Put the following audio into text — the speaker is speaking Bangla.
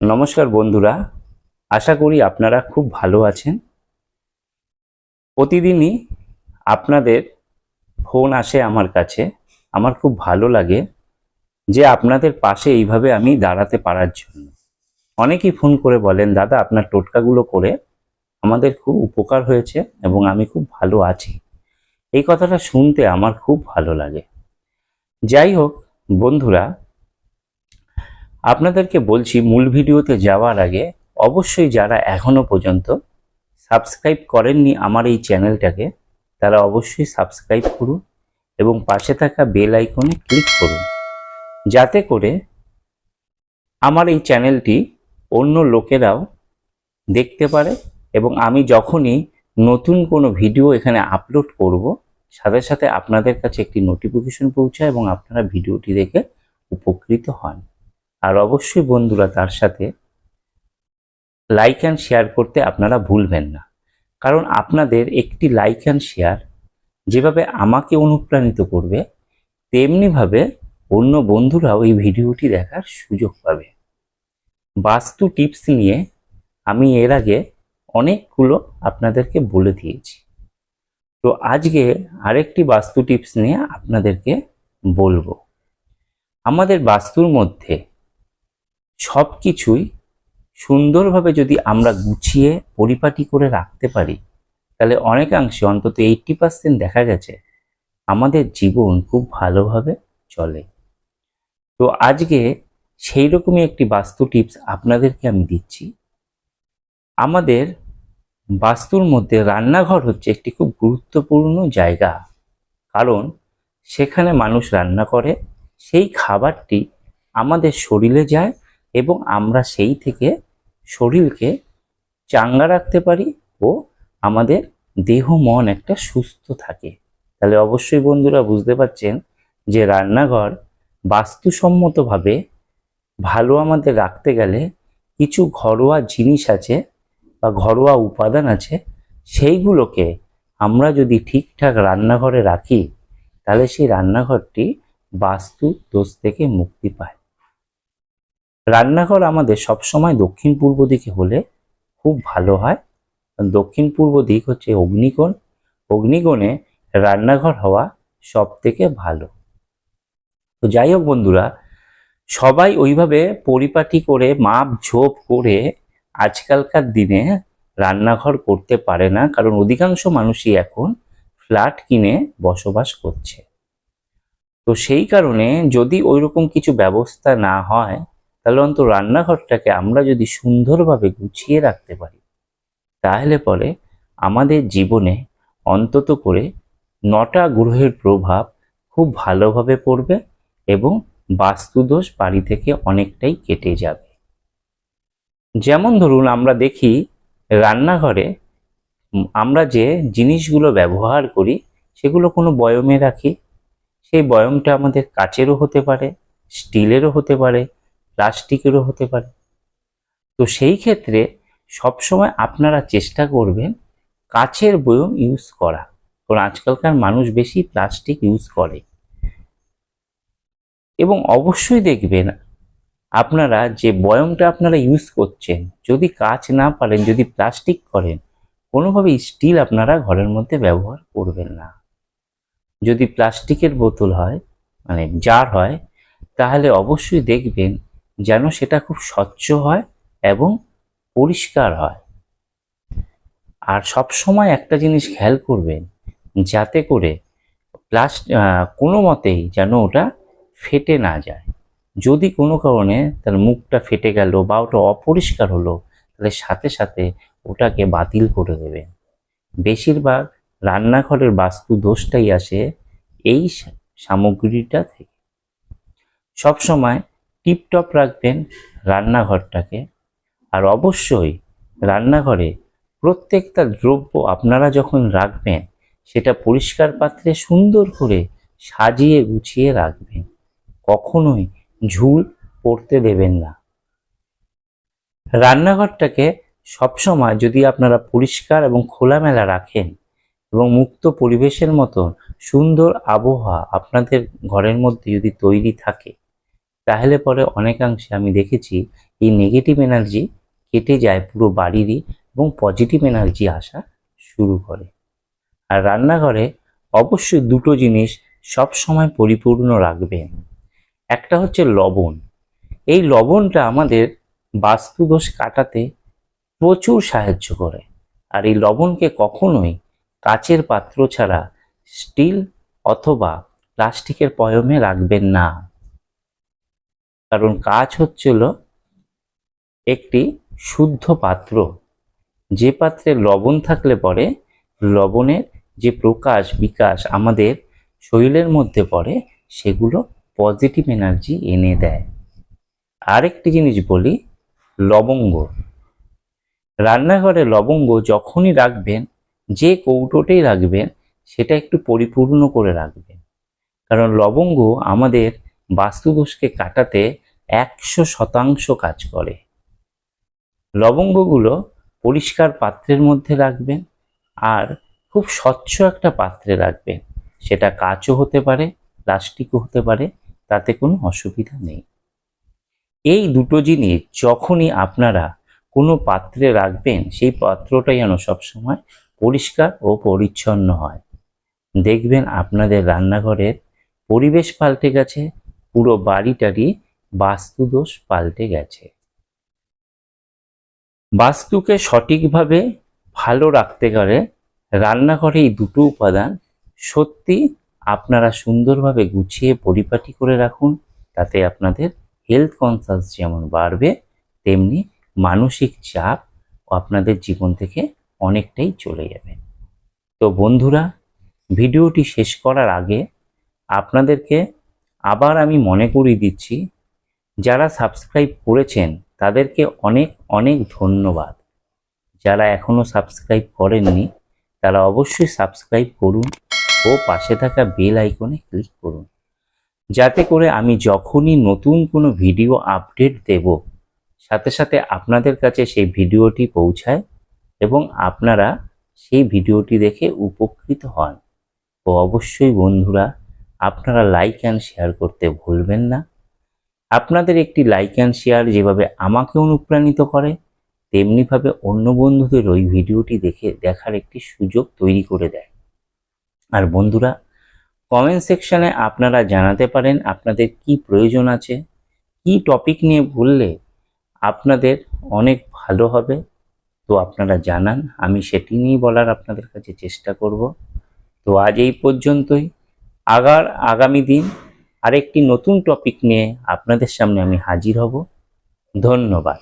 নমস্কার বন্ধুরা, আশা করি আপনারা খুব ভালো আছেন। প্রতিদিনই আপনাদের ফোন আসে আমার কাছে। আমার খুব ভালো লাগে যে আপনাদের পাশে এইভাবে আমি দাঁড়াতে পারার জন্য। অনেকেই ফোন করে বলেন, দাদা, আপনার টোটকাগুলো করে আমাদের খুব উপকার হয়েছে এবং আমি খুব ভালো আছি। এই কথাটা শুনতে আমার খুব ভালো লাগে। যাই হোক, বন্ধুরা আপনাদেরকে বলছি, মূল ভিডিওতে যাওয়ার আগে অবশ্যই যারা এখনও পর্যন্ত সাবস্ক্রাইব করেননি আমার এই চ্যানেলটাকে, তারা অবশ্যই সাবস্ক্রাইব করুন এবং পাশে থাকা বেল আইকনে ক্লিক করুন। যাতে করে আমার এই চ্যানেলটি অন্য লোকেরাও দেখতে পারে এবং আমি যখনই নতুন কোনো ভিডিও এখানে আপলোড করব, সাথে সাথে আপনাদের কাছে একটি নোটিফিকেশন পৌঁছায় এবং আপনারা ভিডিওটি দেখে উপকৃত হন। আর অবশ্যই বন্ধুরা তার সাথে লাইক অ্যান্ড শেয়ার করতে আপনারা ভুলবেন না। কারণ আপনাদের একটি লাইক অ্যান্ড শেয়ার যেভাবে আমাকে অনুপ্রাণিত করবে, তেমনিভাবে অন্য বন্ধুরাও এই ভিডিওটি দেখার সুযোগ পাবে। বাস্তু টিপস নিয়ে আমি এর আগে অনেকগুলো আপনাদেরকে বলে দিয়েছি। তো আজকে আরেকটি বাস্তু টিপস নিয়ে আপনাদেরকে বলব। আমাদের বাস্তুর মধ্যে সব কিছুই সুন্দরভাবে যদি আমরা গুছিয়ে পরিপাটি করে রাখতে পারি, তাহলে অনেকাংশে অন্তত এইটটি পার্সেন্ট দেখা গেছে আমাদের জীবন খুব ভালোভাবে চলে। তো আজকে সেই রকমই একটি বাস্তু টিপস আপনাদেরকে আমি দিচ্ছি। আমাদের বাস্তুর মধ্যে রান্নাঘর হচ্ছে একটি খুব গুরুত্বপূর্ণ জায়গা। কারণ সেখানে মানুষ রান্না করে, সেই খাবারটি আমাদের শরীরে যায় এবং আমরা সেই থেকে শরীরকে চাঙ্গা রাখতে পারি ও আমাদের দেহ, মন একটা সুস্থ থাকে। তাহলে অবশ্যই বন্ধুরা বুঝতে পারছেন যে রান্নাঘর বাস্তুসম্মতভাবে ভালো আমাদের রাখতে গেলে কিছু ঘরোয়া জিনিস আছে বা ঘরোয়া উপাদান আছে, সেইগুলোকে আমরা যদি ঠিকঠাক রান্নাঘরে রাখি, তাহলে সেই রান্নাঘরটি বাস্তু দোষ থেকে মুক্তি পায়। রান্নাঘর আমাদের সবসময় দক্ষিণ পূর্ব দিকে হলে খুব ভালো হয়। দক্ষিণ পূর্ব দিক হচ্ছে অগ্নিকোণ। অগ্নিকোণে রান্নাঘর হওয়া সব থেকে ভালো। তো যাই হোক বন্ধুরা, সবাই ওইভাবে পরিপাটি করে, মাপ ঝোপ করে আজকালকার দিনে রান্নাঘর করতে পারে না, কারণ অধিকাংশ মানুষই এখন ফ্ল্যাট কিনে বসবাস করছে। তো সেই কারণে যদি ওইরকম কিছু ব্যবস্থা না হয় তাহলে অন্তত রান্নাঘরটাকে আমরা যদি সুন্দরভাবে গুছিয়ে রাখতে পারি, তাহলে পরে আমাদের জীবনে অন্তত করে নটা গ্রহের প্রভাব খুব ভালোভাবে পড়বে এবং বাস্তুদোষ বাড়ি থেকে অনেকটাই কেটে যাবে। যেমন ধরুন আমরা দেখি রান্নাঘরে আমরা যে জিনিসগুলো ব্যবহার করি, সেগুলো কোনো বয়মে রাখি। সেই বয়মটা আমাদের কাচেরও হতে পারে, স্টিলেরও হতে পারে প্লাস্টিকেরও হতে পারে। তো সেই ক্ষেত্রে সবসময় আপনারা চেষ্টা করবেন কাচের বয়ম ইউজ করা। কারণ আজকালকার মানুষ বেশি প্লাস্টিক ইউজ করে। এবং অবশ্যই দেখবেন আপনারা যে বয়মটা আপনারা ইউজ করছেন, যদি কাচ না পারেন, যদি প্লাস্টিক করেন, কোনোভাবে স্টিল আপনারা ঘরের মধ্যে ব্যবহার করবেন না। যদি প্লাস্টিকের বোতল হয় মানে জার হয়, তাহলে অবশ্যই দেখবেন যেন সেটা খুব স্বচ্ছ হয় এবং পরিষ্কার হয়। আর সব সময় একটা জিনিস খেয়াল করবেন, যাতে করে প্লাস্ট কোনো মতেই যেন ওটা ফেটে না যায়। যদি কোনো কারণে তার মুখটা ফেটে গেল বা ওটা অপরিষ্কার হলো, তাহলে সাথে সাথে ওটাকে বাতিল করে দেবেন। বেশিরভাগ রান্নাঘরের বাস্তু দোষটাই আসে এই সামগ্রীটা থেকে। সবসময় টিপটপ রাখবেন রান্নাঘরটাকে। আর অবশ্যই রান্নাঘরে প্রত্যেকটা দ্রব্য আপনারা যখন রাখবেন, সেটা পরিষ্কার পাত্রে সুন্দর করে সাজিয়ে গুছিয়ে রাখবেন। কখনোই ঝুল পড়তে দেবেন না। রান্নাঘরটাকে সবসময় যদি আপনারা পরিষ্কার এবং খোলামেলা রাখেন এবং মুক্ত পরিবেশের মতো সুন্দর আবহাওয়া আপনাদের ঘরের মধ্যে যদি তৈরি থাকে তাহলে পরে অনেকাংশে আমি দেখেছি এই নেগেটিভ এনার্জি কেটে যায় পুরো বাড়িরই এবং পজিটিভ এনার্জি আসা শুরু করে। আর রান্নাঘরে অবশ্যই দুটো জিনিস সব সময় পরিপূর্ণ রাখবেন। একটা হচ্ছে লবণ। এই লবণটা আমাদের বাস্তুদোষ কাটাতে প্রচুর সাহায্য করে। আর এই লবণকে কখনোই কাচের পাত্র ছাড়া স্টিল অথবা প্লাস্টিকের পয়মে রাখবেন না। কারণ কাচ হচ্ছিল একটি শুদ্ধ পাত্র। যে পাত্রে লবণ থাকলে পরে লবণের যে প্রকাশ, বিকাশ আমাদের শরীরের মধ্যে পড়ে, সেগুলো পজিটিভ এনার্জি এনে দেয়। আরেকটি জিনিস বলি, লবঙ্গ। রান্নাঘরে লবঙ্গ যখনই রাখবেন, যে কৌটোতেই রাখবেন, সেটা একটু পরিপূর্ণ করে রাখবেন। কারণ লবঙ্গ আমাদের বাস্তুদোষকে কাটাতে একশো শতাংশ কাজ করে। লবঙ্গগুলো পরিষ্কার পাত্রের মধ্যে রাখবেন আর খুব স্বচ্ছ একটা পাত্রে রাখবেন। সেটা কাচও হতে পারে, প্লাস্টিকও হতে পারে, তাতে কোনো অসুবিধা নেই। এই দুটো জিনিস যখনই আপনারা কোনো পাত্রে রাখবেন, সেই পাত্রটা যেন সবসময় পরিষ্কার ও পরিচ্ছন্ন হয়। দেখবেন আপনাদের রান্নাঘরের পরিবেশ পাল্টে গেছে পুরো বাড়িটারই বাস্তুদোষ পাল্টে গেছে। বাস্তুকে সঠিকভাবে ভালো রাখতে গেলে রান্নাঘরে এই দুটো উপাদান সত্যি আপনারা সুন্দরভাবে গুছিয়ে পরিপাটি করে রাখুন, তাতে আপনাদের হেলথ কনসাস যেমন বাড়বে, তেমনি মানসিক চাপ আপনাদের জীবন থেকে অনেকটাই চলে যাবে। তো বন্ধুরা, ভিডিওটি শেষ করার আগে আপনাদেরকে আবার আমি মনে করিয়ে দিচ্ছি, যারা সাবস্ক্রাইব করেছেন, তাদেরকে অনেক অনেক ধন্যবাদ। যারা এখনও সাবস্ক্রাইব করেননি, তারা অবশ্যই সাবস্ক্রাইব করুন ও পাশে থাকা বেল আইকনে ক্লিক করুন। যাতে করে আমি যখনই নতুন কোনো ভিডিও আপডেট দেব, সাথে সাথে আপনাদের কাছে সেই ভিডিওটি পৌঁছায় এবং আপনারা সেই ভিডিওটি দেখে উপকৃত হন। ও অবশ্যই বন্ধুরা আপনারা লাইক অ্যান্ড শেয়ার করতে ভুলবেন না। আপনাদের একটি লাইক অ্যান্ড শেয়ার যেভাবে আমাকে অনুপ্রাণিত করে, তেমনিভাবে অন্য বন্ধুদের ওই ভিডিওটি দেখে দেখার একটি সুযোগ তৈরি করে দেয়। আর বন্ধুরা কমেন্ট সেকশনে আপনারা জানাতে পারেন আপনাদের কি প্রয়োজন আছে, কি টপিক নিয়ে বললে আপনাদের অনেক ভালো হবে। তো আপনারা জানান, আমি সেটি নিয়েই বলার আপনাদের কাছে চেষ্টা করব। তো আজ এই পর্যন্তই। আগার আগামী দিন আরেকটি নতুন টপিক নিয়ে আপনাদের সামনে আমি হাজির হব। ধন্যবাদ।